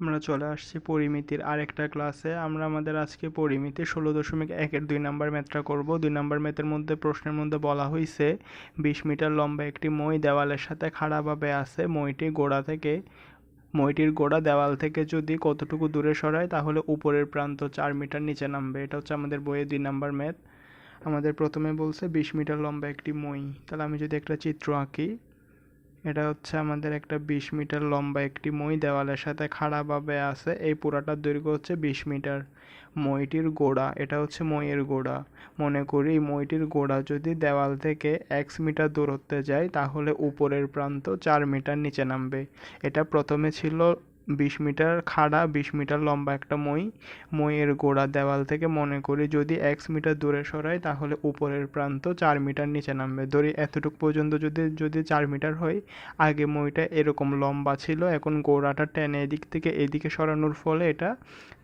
আমরা চলে আসছি পরিমিতির আরেকটা ক্লাসে আমরা আমাদের আজকে পরিমিতি ষোলো দশমিক একের দুই নাম্বার ম্যাথটা করব। দুই নাম্বার ম্যাথের মধ্যে প্রশ্নের মধ্যে বলা হয়েছে বিশ মিটার লম্বা একটি মই দেওয়ালের সাথে খাড়াভাবে আছে। মইটি গোড়া থেকে, মইটির গোড়া দেওয়াল থেকে যদি কতটুকু দূরে সরায়, তাহলে উপরের প্রান্ত চার মিটার নিচে নামবে। এটা হচ্ছে আমাদের বইয়ের দুই নাম্বার ম্যাথ আমাদের প্রথমে বলছে, বিশ মিটার লম্বা একটি মই। তাহলে আমি যদি একটা চিত্র আঁকি এটা হচ্ছে আমাদের একটা বিশ মিটার লম্বা একটি মই দেওয়ালের সাথে খাড়াভাবে আছে। এই পুরাটার দৈর্ঘ্য হচ্ছে বিশ মিটার। মইটির গোড়া, এটা হচ্ছে মইয়ের গোড়া। মনে করি মইটির গোড়া যদি দেওয়াল থেকে এক্স মিটার দূরত্বে যায়, তাহলে উপরের প্রান্ত চার মিটার নিচে নামবে। এটা প্রথমে ছিল বিশ মিটার খাড়া, বিশ মিটার লম্বা একটা মই। মইয়ের গোড়া দেওয়াল থেকে মনে করি যদি এক্স মিটার দূরে সরাই, তাহলে উপরের প্রান্ত চার মিটার নিচে নামবে। ধরি এতটুকু পর্যন্ত যদি যদি চার মিটার হয়, আগে মইটা এরকম লম্বা ছিল, এখন গোড়াটা টেনে এদিক থেকে এদিকে সরানোর ফলে এটা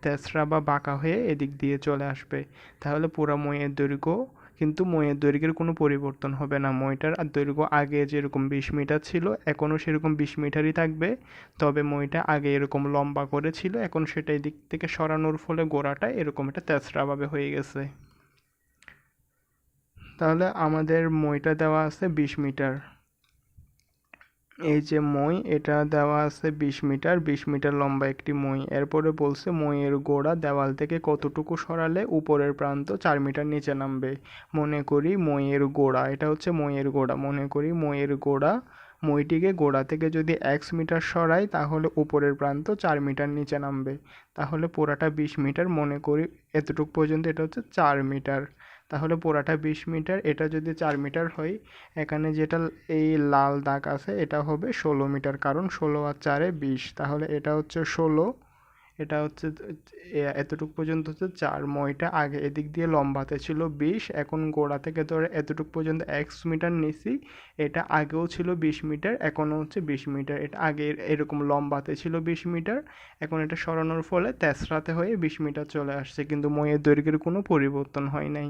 তেসরা বা বাঁকা হয়ে এদিক দিয়ে চলে আসবে। তাহলে পুরা মইয়ের দৈর্ঘ্য কিন্তু মইয়ের দৈর্ঘ্যের কোনো পরিবর্তন হবে না। মইটার দৈর্ঘ্য আগে যেরকম বিশ মিটার ছিল, এখনও সেরকম বিশ মিটারই থাকবে। তবে মইটা আগে এরকম লম্বা করে ছিল এখন সেটা দিক থেকে সরানোর ফলে গোড়াটা এরকম একটা তেসরাভাবে হয়ে গেছে। তাহলে আমাদের মইটা দেওয়া আছে বিশ মিটার। এই যে মই, এটা দেওয়া আছে বিশ মিটার বিশ মিটার লম্বা একটি মই। এরপরে বলছে, মইয়ের গোড়া দেওয়াল থেকে কতটুকু সরালে উপরের প্রান্ত চার মিটার নিচে নামবে? মনে করি মইয়ের গোড়া, এটা হচ্ছে মইয়ের গোড়া। মনে করি মইয়ের গোড়া, মইটিকে গোড়া থেকে যদি এক্স মিটার সরাই, তাহলে উপরের প্রান্ত চার মিটার নিচে নামবে। তাহলে পুরাটা বিশ মিটার, মনে করি এতটুকু পর্যন্ত এটা হচ্ছে চার মিটার। তাহলে পুরাটা বিশ মিটার, এটা যদি চার মিটার হয়, এখানে যেটা এই লাল দাগ আছে, এটা হবে ষোলো মিটার, কারণ ষোলো আর চারে বিশ। তাহলে এটা হচ্ছে ষোলো, এটা হচ্ছে এতটুকু পর্যন্ত হচ্ছে চার। মইটা আগে এদিক দিয়ে লম্বাতে ছিল বিশ, এখন গোড়া থেকে ধরে এতটুকু পর্যন্ত একশো মিটার নিছি, এটা আগেও ছিল বিশ মিটার, এখনও হচ্ছে বিশ মিটার। এটা আগে এরকম লম্বাতে ছিল বিশ মিটার, এখন এটা সরানোর ফলে তেসরাতে হয়ে বিশ মিটার চলে আসছে, কিন্তু মইয়ের দৈর্ঘ্যের কোনো পরিবর্তন হয় নাই।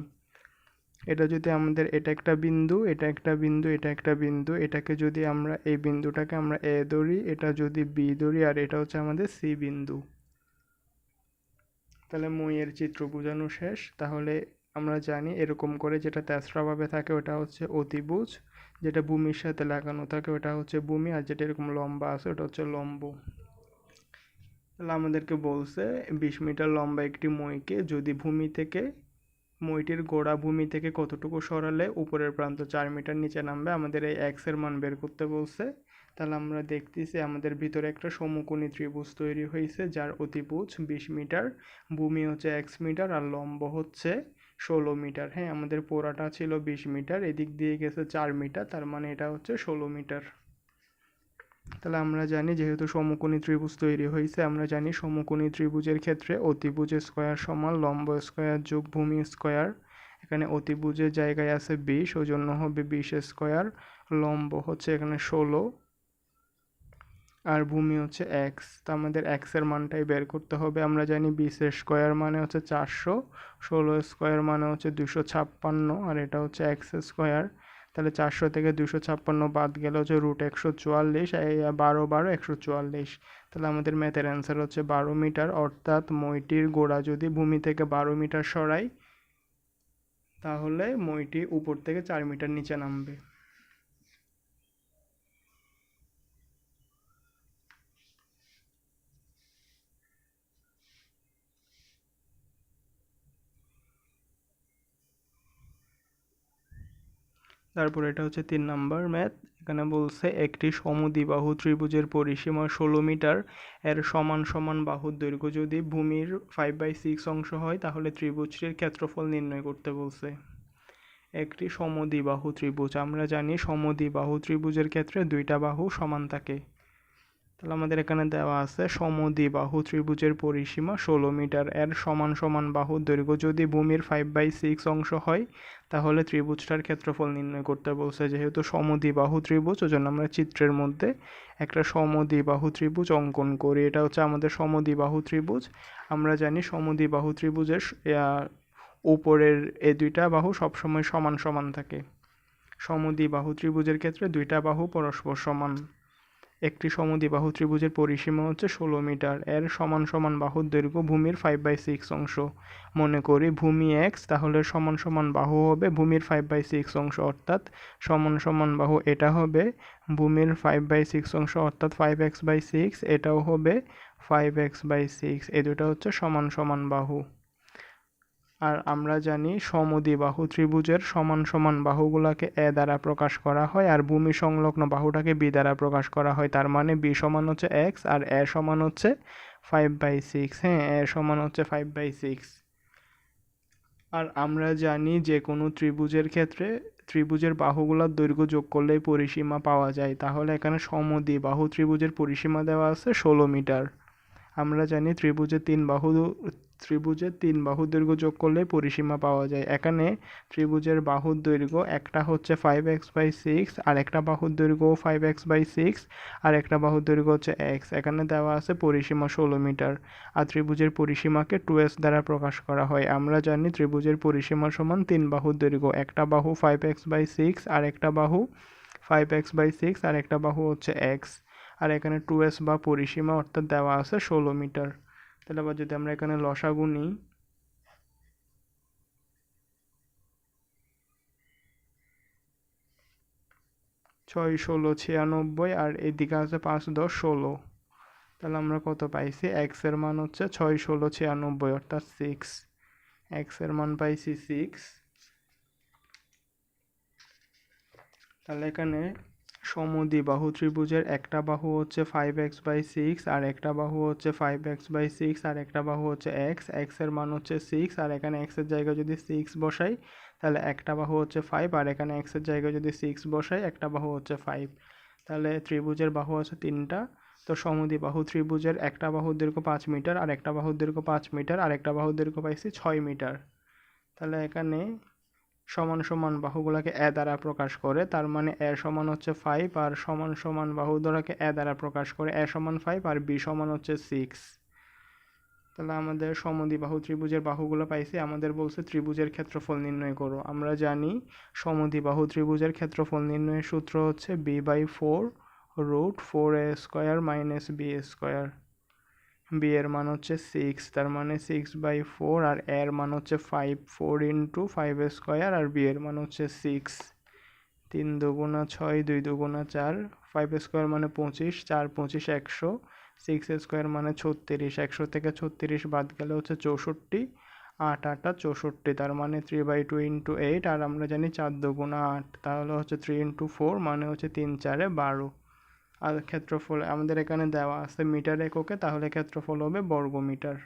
এটা যদি আমাদের এটা একটা বিন্দু, এটা একটা বিন্দু, এটা একটা বিন্দু, এটাকে যদি আমরা এই বিন্দুটাকে আমরা এ ধরি, এটা যদি বি ধরি, আর এটা হচ্ছে আমাদের সি বিন্দু। তাহলে মইয়ের চিত্র বোঝানো শেষ। তাহলে আমরা জানি এরকম করে যেটা তেসরাভাবে থাকে ওটা হচ্ছে অতিভুজ, যেটা ভূমির সাথে লাগানো থাকে ওটা হচ্ছে ভূমি, আর যেটা এরকম লম্বা আছে ওটা হচ্ছে লম্ব। তাহলে আমাদেরকে বলছে বিশ মিটার লম্বা একটি মইকে যদি ভূমি থেকে মইটির গোড়া ভূমি থেকে কতটুকু সরালে উপরের প্রান্ত চার মিটার নিচে নামবে, আমাদের এই এক্সের মান বের করতে বলছে। তাহলে আমরা দেখতেছি আমাদের ভিতরে একটা সমকোণী ত্রিভুজ তৈরি হয়েছে, যার অতিভুজ বিশ মিটার। ভূমি হচ্ছে এক্স মিটার আর লম্ব হচ্ছে ষোলো মিটার। হ্যাঁ আমাদের পোড়াটা ছিল বিশ মিটার, এদিক দিয়ে গেছে চার মিটার, তার মানে এটা হচ্ছে ষোলো মিটার। তাহলে আমরা জানি যেহেতু সমকোণী ত্রিভুজ তৈরি হয়েছে, আমরা জানি সমকোণী ত্রিভুজের ক্ষেত্রে অতিভুজ স্কোয়ার সমান, লম্ব স্কোয়ার যোগ ভূমি স্কোয়ার এখানে অতিভুজের জায়গায় আছে বিশ ওই জন্য হবে বিশ স্কোয়ার লম্ব হচ্ছে এখানে ষোলো আর ভূমি হচ্ছে এক্স তো আমাদের এক্সের মানটাই বের করতে হবে। আমরা জানি বিশ স্কোয়ার মানে হচ্ছে চারশো, ষোলো স্কোয়ার মানে হচ্ছে দুশো ছাপ্পান্ন, আর এটা হচ্ছে এক্স স্কোয়ার তাহলে চারশো থেকে দুশো ছাপ্পান্ন বাদ গেলে হচ্ছে রুট একশো চুয়াল্লিশ বারো বারো, একশো চুয়াল্লিশ। তাহলে আমাদের ম্যাথের অ্যান্সার হচ্ছে বারো মিটার, অর্থাৎ মইটির গোড়া যদি ভূমি থেকে বারো মিটার সরাই, তাহলে মইটি উপর থেকে চার মিটার নিচে নামবে। তারপর এটা হচ্ছে তিন নাম্বার ম্যাথ। এখানে বলছে একটি সমদ্বিবাহু ত্রিভুজের পরিসীমা ষোলো মিটার। এর সমান সমান বাহুর দৈর্ঘ্য যদি ভূমির ফাইভ বাই সিক্স অংশ হয়, তাহলে ত্রিভুজটির ক্ষেত্রফল নির্ণয় করতে বলছে। একটি সমদ্বিবাহু ত্রিভুজ। আমরা জানি সমদ্বিবাহু ত্রিভুজের ক্ষেত্রে দুইটা বাহু সমান থাকে। তাহলে আমাদের এখানে দেওয়া আছে সমদ্বিবাহু ত্রিভুজের পরিসীমা ষোলো মিটার। এর সমান সমান বাহু দৈর্ঘ্য যদি ভূমির ফাইভ বাই সিক্স অংশ হয়, তাহলে ত্রিভুজটার ক্ষেত্রফল নির্ণয় করতে বলছে। যেহেতু সমদ্বিবাহু ত্রিভুজ ওই জন্য আমরা চিত্রের মধ্যে একটা সমদ্বিবাহু ত্রিভুজ অঙ্কন করি। এটা হচ্ছে আমাদের সমদ্বিবাহু ত্রিভুজ। আমরা জানি সমদ্বিবাহু ত্রিভুজের উপরের এই দুইটা বাহু সবসময় সমান সমান থাকে। সমদ্বিবাহু ত্রিভুজের ক্ষেত্রে দুইটা বাহু পরস্পর সমান। একটি সমদ্বিবাহু ত্রিভুজের পরিসীমা হচ্ছে ষোলো মিটার। এর সমান সমান বাহুর দৈর্ঘ্য ভূমির ফাইভ বাই সিক্স অংশ। মনে করি ভূমি এক্স তাহলে সমান সমান বাহু হবে ভূমির ফাইভ বাই সিক্স অংশ, অর্থাৎ সমান সমান বাহু এটা হবে ভূমির ফাইভ বাই সিক্স অংশ, অর্থাৎ ফাইভ এক্স বাই সিক্স এটাও হবে ফাইভ এক্স বাই সিক্স এ দুটা হচ্ছে সমান সমান বাহু। আর আমরা জানি সমদি বাহু ত্রিভুজের সমান সমান বাহুগুলোকে এ দ্বারা প্রকাশ করা হয় আর ভূমি সংলগ্ন বাহুটাকে বি দ্বারা প্রকাশ করা হয়। তার মানে বি সমান হচ্ছে এক্স আর এ সমান হচ্ছে ফাইভ বাই সিক্স হ্যাঁ এ সমান হচ্ছে ফাইভ বাই সিক্স আর আমরা জানি যে কোনো ত্রিভুজের ক্ষেত্রে ত্রিভুজের বাহুগুলোর দৈর্ঘ্য যোগ করলেই পরিসীমা পাওয়া যায়। তাহলে এখানে সমদি বাহু ত্রিভুজের পরিসীমা দেওয়া আছে ষোলো মিটার। আমরা জানি ত্রিভুজের তিন বাহু ত্রিভুজের তিন বাহু দৈর্ঘ্য যোগ করলে পরিসীমা পাওয়া যায়। এখানে ত্রিভুজের বাহুর দৈর্ঘ্য একটা হচ্ছে ফাইভ এক্স বাই সিক্স আর একটা বাহুর দৈর্ঘ্য ফাইভ এক্স বাই সিক্স আর একটা বাহুর দৈর্ঘ্য হচ্ছে এক্স এখানে দেওয়া আছে পরিসীমা ষোলো মিটার। আর ত্রিভুজের পরিসীমাকে টু এস দ্বারা প্রকাশ করা হয়। আমরা জানি ত্রিভুজের পরিসীমা সমান তিন বাহুর দৈর্ঘ্য। একটা বাহু ফাইভ এক্স বাই সিক্স আর একটা বাহু ফাইভ এক্স বাই সিক্স আর একটা বাহু হচ্ছে এক্স আর এখানে টু এস বা পরিসীমা অর্থাৎ দেওয়া আছে ষোলো মিটার। তাহলে আবার যদি আমরা এখানে লসাগু নিই, ছয় ষোলো ছিয়ানব্বই আর এদিকে আছে পাঁচ দশ ষোলো, তাহলে আমরা কত পাইছি? এক্সের মান হচ্ছে ছয় ষোলো ছিয়ানব্বই অর্থাৎ সিক্স এক্সের মান পাইছি সিক্স তাহলে এখানে সমদ্বিবাহু ত্রিভুজের একটা বাহু হচ্ছে ফাইভ এক্স বাই সিক্স আর একটা বাহু হচ্ছে ফাইভ এক্স বাই সিক্স আর একটা বাহু হচ্ছে এক্স এক্সের মান হচ্ছে সিক্স আর এখানে এক্সের জায়গায় যদি সিক্স বসাই, তাহলে একটা বাহু হচ্ছে ফাইভ আর এখানে এক্সের জায়গায় যদি সিক্স বসাই, একটা বাহু হচ্ছে ফাইভ তাহলে ত্রিভুজের বাহু আছে তিনটা। তো সমদ্বিবাহু ত্রিভুজের একটা বাহুর দৈর্ঘ্য পাঁচ মিটার আর একটা বাহুর দৈর্ঘ্য পাঁচ মিটার আর একটা বাহুর দৈর্ঘ্য পাইছি ছয় মিটার। তাহলে এখানে সমান সমান বাহুগুলোকে এ দ্বারা প্রকাশ করে, তার মানে এ সমান হচ্ছে ফাইভ আর সমান সমান বাহু দ্বারাকে এ দ্বারা প্রকাশ করে এ সমান ফাইভ আর বি সমান হচ্ছে সিক্স তাহলে আমাদের সমদ্বিবাহু ত্রিভুজের বাহুগুলো পাইছি, আমাদের বলছে ত্রিভুজের ক্ষেত্রফল নির্ণয় করো। আমরা জানি সমদ্বিবাহু ত্রিভুজের ক্ষেত্রফল নির্ণয়ের সূত্র হচ্ছে b by four root four a square minus b square b এর মান হচ্ছে সিক্স তার মানে সিক্স বাই ফোর আর এর মান হচ্ছে five four into five square আর বি এর মান হচ্ছে সিক্স তিন দুগুণা ছয়, দুই দুগুণা চার ফাইভ স্কোয়ার মানে পঁচিশ, চার পঁচিশ একশো সিক্স স্কোয়ার মানে ছত্রিশ, একশো থেকে ছত্রিশ বাদ গেলে হচ্ছে চৌষট্টি, আট আটটা চৌষট্টি, তার মানে three by two into eight আর আমরা জানি চার দুগুণা আট, তাহলে হচ্ছে থ্রি ইন্টু ফোর মানে হচ্ছে তিন চারে বারো। আর ক্ষেত্রফল আমাদের এখানে দেওয়া আছে মিটার এককে, তাহলে ক্ষেত্রফল হবে বর্গ মিটার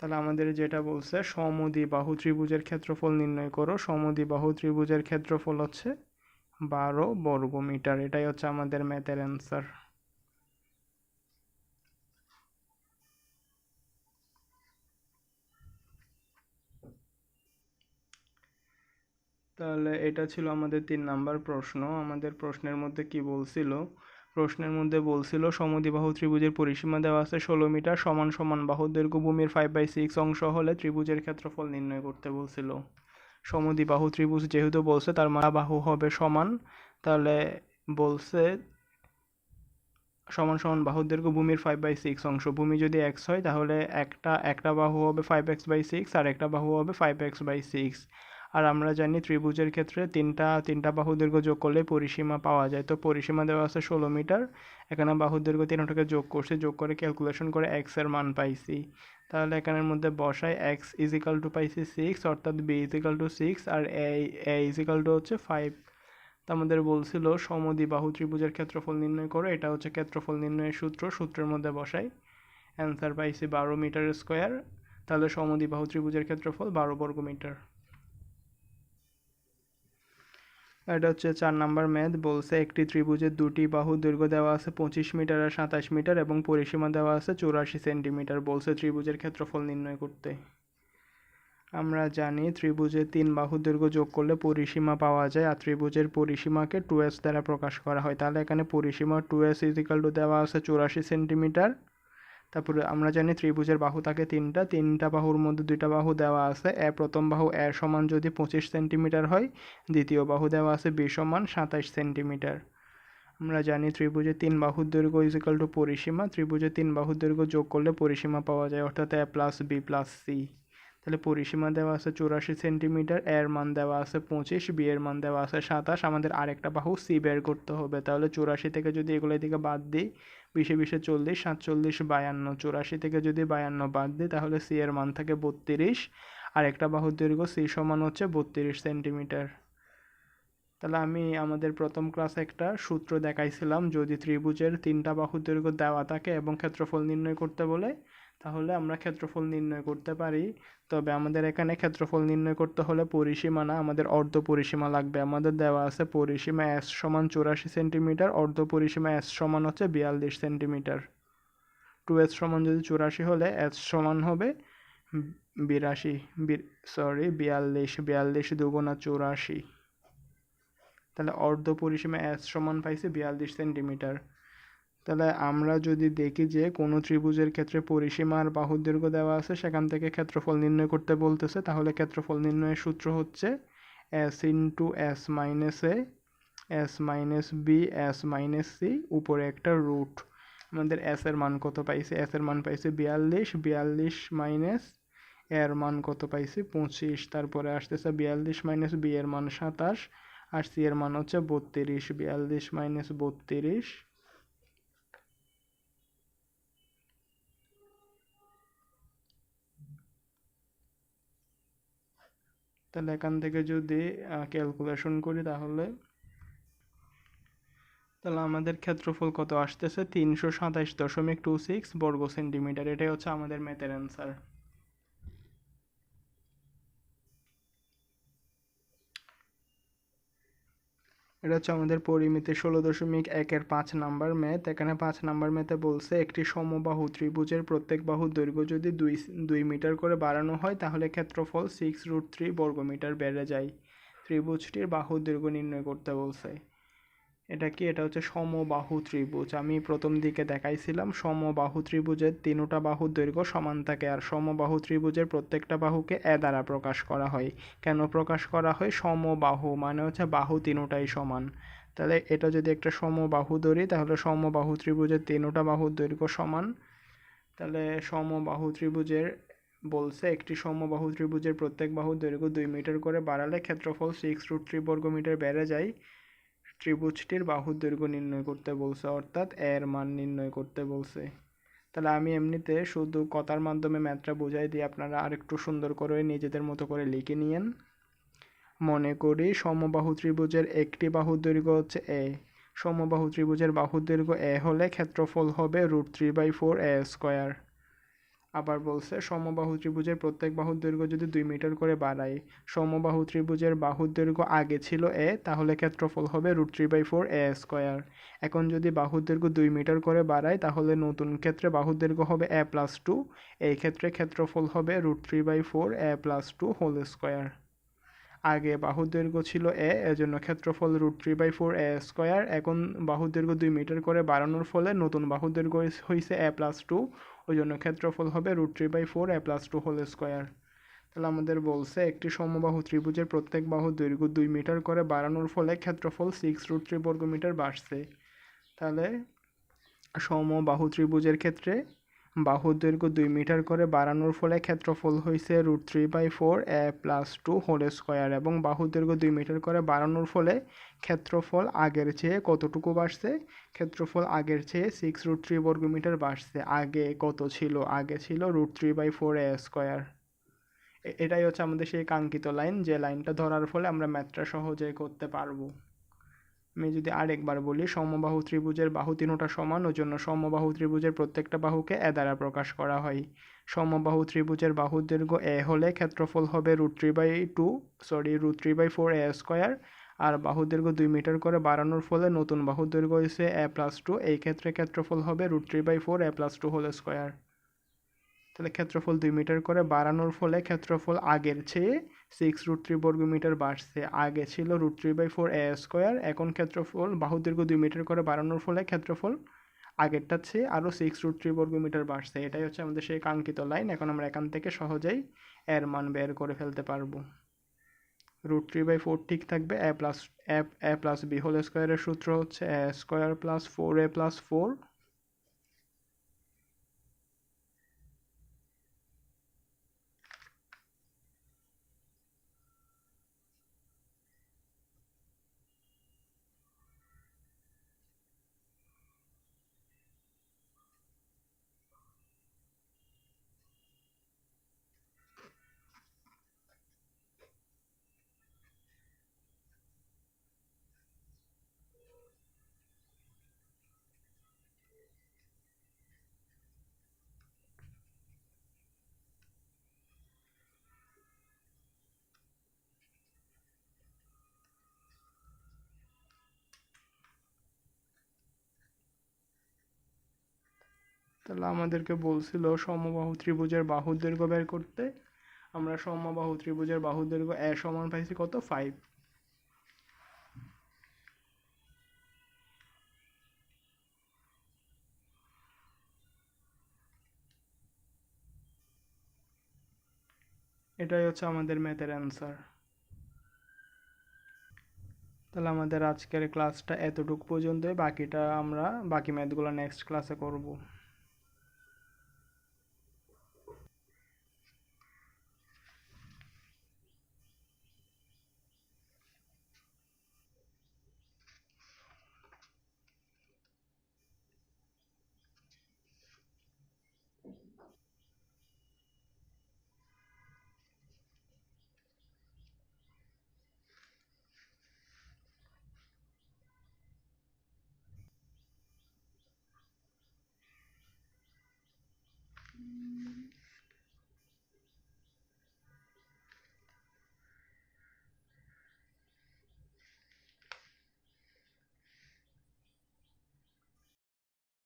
তাহলে আমাদের যেটা বলছে, সমদ্বিবাহু ত্রিভুজের ক্ষেত্রফল নির্ণয় করো। সমদ্বিবাহু ত্রিভুজের ক্ষেত্রফল হচ্ছে বারো বর্গ মিটার এটাই হচ্ছে আমাদের ম্যাথের অ্যান্সার। তাহলে এটা ছিল আমাদের তিন নাম্বার প্রশ্ন। আমাদের প্রশ্নের মধ্যে কি বলছিল? প্রশ্নের মধ্যে বলছিল সমদ্বিবাহু ত্রিভুজের পরিসীমা দেওয়া আছে ষোলো মিটার, সমান সমান বাহুর দৈর্ঘ্য ভূমির ফাইভ বাই সিক্স অংশ হলে ত্রিভুজের ক্ষেত্রফল নির্ণয় করতে বলছিল। সমদ্বিবাহু ত্রিভুজ যেহেতু বলছে, তার মা বাহু হবে সমান, তাহলে বলছে সমান সমান বাহুর দৈর্ঘ্য ভূমির ফাইভ বাই সিক্স অংশ। ভূমি যদি এক্স হয়, তাহলে একটা একটা বাহু হবে ফাইভ এক্স বাই সিক্স আর একটা বাহু হবে ফাইভ এক্স বাই সিক্স আর আমরা জানি ত্রিভুজের ক্ষেত্রে তিনটা তিনটা বাহু দৈর্ঘ্য যোগ করলে পরিসীমা পাওয়া যায়। তো পরিসীমা দেওয়া আছে ষোলো মিটার। এখানে বাহু দৈর্ঘ্য তিনটাকে যোগ করছে, যোগ করে ক্যালকুলেশন করে এক্সের মান পাইছি। তাহলে এখানের মধ্যে বসাই এক্স ইজিক্যাল টু পাইছি সিক্স অর্থাৎ বি ইজিক্যাল টু সিক্স আর এ এ ইজিক্যাল টু হচ্ছে ফাইভ তা আমাদের বলছিল সমদ্বিবাহু ত্রিভুজের ক্ষেত্রফল নির্ণয় করে, এটা হচ্ছে ক্ষেত্রফল নির্ণয়ের সূত্র, সূত্রের মধ্যে বসাই। অ্যান্সার পাইছি বারো মিটার স্কোয়ার তাহলে সমদ্বিবাহু ত্রিভুজের ক্ষেত্রফল বারো বর্গ মিটার এটা হচ্ছে চার নাম্বার ম্যাথ, বলছে একটি ত্রিভুজের দুটি বাহু দৈর্ঘ্য দেওয়া আছে পঁচিশ মিটার আর সাতাশ মিটার এবং পরিসীমা দেওয়া আছে চৌরাশি সেন্টিমিটার, বলছে ত্রিভুজের ক্ষেত্রফল নির্ণয় করতে। আমরা জানি ত্রিভুজের তিন বাহু দৈর্ঘ্য যোগ করলে পরিসীমা পাওয়া যায় আর ত্রিভুজের পরিসীমাকে টু এস দ্বারা প্রকাশ করা হয়। তাহলে এখানে পরিসীমা টু এস ইজিক্যাল টু দেওয়া আছে চৌরাশি সেন্টিমিটার তারপরে আমরা জানি ত্রিভুজের বাহু থাকে তিনটা তিনটা বাহুর মধ্যে দুইটা বাহু দেওয়া আছে। এ প্রথম বাহু এ সমান যদি পঁচিশ সেন্টিমিটার হয়, দ্বিতীয় বাহু দেওয়া আছে বি সমান সাতাশ সেন্টিমিটার। আমরা জানি ত্রিভুজে তিন বাহুর দৈর্ঘ্য ইজিক্যাল টু পরিসীমা, ত্রিভুজে তিন বাহুর দৈর্ঘ্য যোগ করলে পরিসীমা পাওয়া যায়, অর্থাৎ a plus b plus c তাহলে পরিসীমা দেওয়া আছে চুরাশি সেন্টিমিটার, এর মান দেওয়া আছে পঁচিশ বি এর মান দেওয়া আছে সাতাশ। আমাদের আরেকটা বাহু সি বের করতে হবে। তাহলে চুরাশি থেকে যদি এগুলো থেকে বাদ দিই বিশে বিশে চল্লিশ, সাতচল্লিশ, বায়ান্ন, চুরাশি থেকে যদি বায়ান্ন বাদ দিই, তাহলে সি এর মান থাকে বত্রিশ। আর একটা বাহুর দৈর্ঘ্য সি সমান হচ্ছে বত্রিশ সেন্টিমিটার। তাহলে আমি আমাদের প্রথম ক্লাসে একটা সূত্র দেখাইছিলাম, যদি ত্রিভুজের তিনটা বাহুর দৈর্ঘ্য দেওয়া থাকে এবং ক্ষেত্রফল নির্ণয় করতে বলে তাহলে আমরা ক্ষেত্রফল নির্ণয় করতে পারি। তবে আমাদের এখানে ক্ষেত্রফল নির্ণয় করতে হলে পরিসীমা না আমাদের অর্ধ পরিসীমা লাগবে। আমাদের দেওয়া আছে পরিসীমা এস সমান চুরাশি সেন্টিমিটার, অর্ধ পরিসীমা এস সমান হচ্ছে বিয়াল্লিশ সেন্টিমিটার। টু এস সমান যদি চুরাশি হলে এস সমান হবে বিরাশি সরি বিয়াল্লিশ বিয়াল্লিশ দুগুণা চুরাশি। তাহলে অর্ধ পরিসীমা এস সমান পাইছে বিয়াল্লিশ সেন্টিমিটার। তাহলে আমরা যদি দেখি যে কোনো ত্রিভুজের ক্ষেত্রে পরিসীমা আর বাহুর দৈর্ঘ্য দেওয়া আছে, সেখান থেকে ক্ষেত্রফল নির্ণয় করতে বলতেছে। তাহলে ক্ষেত্রফল নির্ণয়ের সূত্র হচ্ছে s into s minus a s minus b s minus c উপরে একটা রুট আমাদের এস এর মান কত পাইছে? এস এর মান পাইছে বিয়াল্লিশ বিয়াল্লিশ মাইনাস এর মান কত পাইছি? পঁচিশ। তারপরে আসতেছে বিয়াল্লিশ মাইনাস বি এর মান সাতাশ, আর সি এর মান হচ্ছে বত্রিশ, বিয়াল্লিশ মাইনাস বত্রিশ। তাহলে এখান থেকে যদি ক্যালকুলেশন করি তাহলে তাহলে আমাদের ক্ষেত্রফল কত আসতেছে? তিনশো সাতাশ দশমিক টু সিক্স বর্গ সেন্টিমিটার এটাই হচ্ছে আমাদের ম্যাথের অ্যান্সার এটা হচ্ছে আমাদের পরিমিতি ষোলো দশমিক একের পাঁচ নাম্বার ম্যাথ। এখানে পাঁচ নাম্বার ম্যাথে বলছে, একটি সমবাহু ত্রিভুজের প্রত্যেক বাহুর দৈর্ঘ্য যদি দুই দুই মিটার করে বাড়ানো হয়, তাহলে ক্ষেত্রফল সিক্স রুট থ্রি বর্গমিটার বেড়ে যায়। ত্রিভুজটির বাহুর দৈর্ঘ্য নির্ণয় করতে বলছে। এটা কি? এটা হচ্ছে সমবাহু ত্রিভুজ। আমি প্রথম দিকে দেখাইছিলাম, সমবাহু ত্রিভুজের তিনটা বাহুর দৈর্ঘ্য সমান থাকে আর সমবাহু ত্রিভুজের প্রত্যেকটা বাহুকে এ দ্বারা প্রকাশ করা হয়। কেন প্রকাশ করা হয়? সমবাহু মানে হচ্ছে বাহু তিনটাই সমান। তাহলে এটা যদি একটা সমবাহু ধরি, তাহলে সমবাহু ত্রিভুজের তিনটা বাহুর দৈর্ঘ্য সমান। তাহলে সমবাহু ত্রিভুজের বলছে একটি সমবাহু ত্রিভুজের প্রত্যেক বাহুর দৈর্ঘ্য দুই মিটার করে বাড়ালে ক্ষেত্রফল সিক্স রুট থ্রি বর্গমিটার বেড়ে যায়। ত্রিভুজটির বাহুর দৈর্ঘ্য নির্ণয় করতে বলছে, অর্থাৎ এর মান নির্ণয় করতে বলছে। তাহলে আমি এমনিতে শুধু কথার মাধ্যমে ম্যাথটা বোঝাই দিয়ে আপনারা আরেকটু সুন্দর করে নিজেদের মতো করে লিখে নিয়েন। মনে করি সমবাহু ত্রিভুজের একটি বাহুর দৈর্ঘ্য হচ্ছে এ। সমবাহু ত্রিভুজের বাহুর দৈর্ঘ্য এ হলে ক্ষেত্রফল হবে root three by four a square. আবার বলছে, সমবাহু ত্রিভুজের প্রত্যেক বাহুর দৈর্ঘ্য যদি দুই মিটার করে বাড়াই সমবাহু ত্রিভুজের বাহুর দৈর্ঘ্য আগে ছিল এ, তাহলে ক্ষেত্রফল হবে root three by four a square. এখন যদি বাহুর দৈর্ঘ্য দুই মিটার করে বাড়াই তাহলে নতুন ক্ষেত্রে বাহুর দৈর্ঘ্য হবে এ প্লাস টু, এই ক্ষেত্রে ক্ষেত্রফল হবে root three by four a plus two whole square. আগে বাহুর দৈর্ঘ্য ছিল এ, এজন্য ক্ষেত্রফল root three by four a square, এখন বাহুর দৈর্ঘ্য দুই মিটার করে বাড়ানোর ফলে নতুন বাহুর দৈর্ঘ্য হয়েছে এ প্লাস টু ওই জন্য ক্ষেত্রফল হবে root three by four a plus two whole square তাহলে আমাদের বলছে একটি সমবাহু ত্রিভুজের প্রত্যেক বাহু দৈর্ঘ্য দুই মিটার করে বাড়ানোর ফলে ক্ষেত্রফল সিক্স রুট থ্রি বর্গমিটার বাড়ছে। তাহলে সমবাহু ত্রিভুজের ক্ষেত্রে বাহুর দৈর্ঘ্য দুই মিটার করে বাড়ানোর ফলে ক্ষেত্রফল হয়েছে root three by four a plus two whole square এবং বাহুর দৈর্ঘ্য দুই মিটার করে বাড়ানোর ফলে ক্ষেত্রফল আগের চেয়ে কতটুকু বাড়ছে? ক্ষেত্রফল আগের চেয়ে সিক্স রুট থ্রি বর্গমিটার বাড়ছে। আগে কত ছিল? আগে ছিল root three by four a square এটাই হচ্ছে আমাদের সেই কাঙ্ক্ষিত লাইন যে লাইনটা ধরার ফলে আমরা ম্যাথটা সহজে করতে পারব। আমি যদি আরেকবার বলি, সমবাহু ত্রিভুজের বাহু তিনোটা সমান ওই জন্য সমবাহু ত্রিভুজের প্রত্যেকটা বাহুকে এ দ্বারা প্রকাশ করা হয়। সমবাহু ত্রিভুজের বাহুর দৈর্ঘ্য এ হলে ক্ষেত্রফল হবে root three by two, sorry, root three by four a square, আর বাহুর দৈর্ঘ্য দুই মিটার করে বাড়ানোর ফলে নতুন বাহুর দৈর্ঘ্য হয়েছে এ প্লাস টু, এই ক্ষেত্রে ক্ষেত্রফল হবে root three by four a plus two whole square. তাহলে ক্ষেত্রফল দুই মিটার করে বাড়ানোর ফলে ক্ষেত্রফল আগের চেয়ে সিক্স রুট থ্রি বর্গমিটার বাড়ছে। আগে ছিল root three by four a square এখন ক্ষেত্রফল বাহু দীর্ঘ দুই মিটার করে বাড়ানোর ফলে ক্ষেত্রফল আগেরটার চেয়ে আরও সিক্স রুট থ্রি বর্গমিটার বাড়ছে। এটাই হচ্ছে আমাদের সেই কাঙ্ক্ষিত লাইন এখন আমরা এখান থেকে সহজেই এর মান বের করে ফেলতে পারব। রুট থ্রি বাই ফোর ঠিক থাকবে। A plus a plus b whole স্কোয়ারের সূত্র হচ্ছে a square plus four a plus four তাহলে আমাদেরকে বলছিল সমবাহু ত্রিভুজের বাহুর দৈর্ঘ্য বের করতে। আমরা সমবাহু ত্রিভুজের বাহুর দৈর্ঘ্য এ সমান পাইছি কত? ফাইভ এটাই হচ্ছে আমাদের ম্যাথের অ্যান্সার তাহলে আমাদের আজকের ক্লাসটা এতটুকু পর্যন্তই, বাকিটা আমরা বাকি ম্যাথগুলো নেক্সট ক্লাসে করব।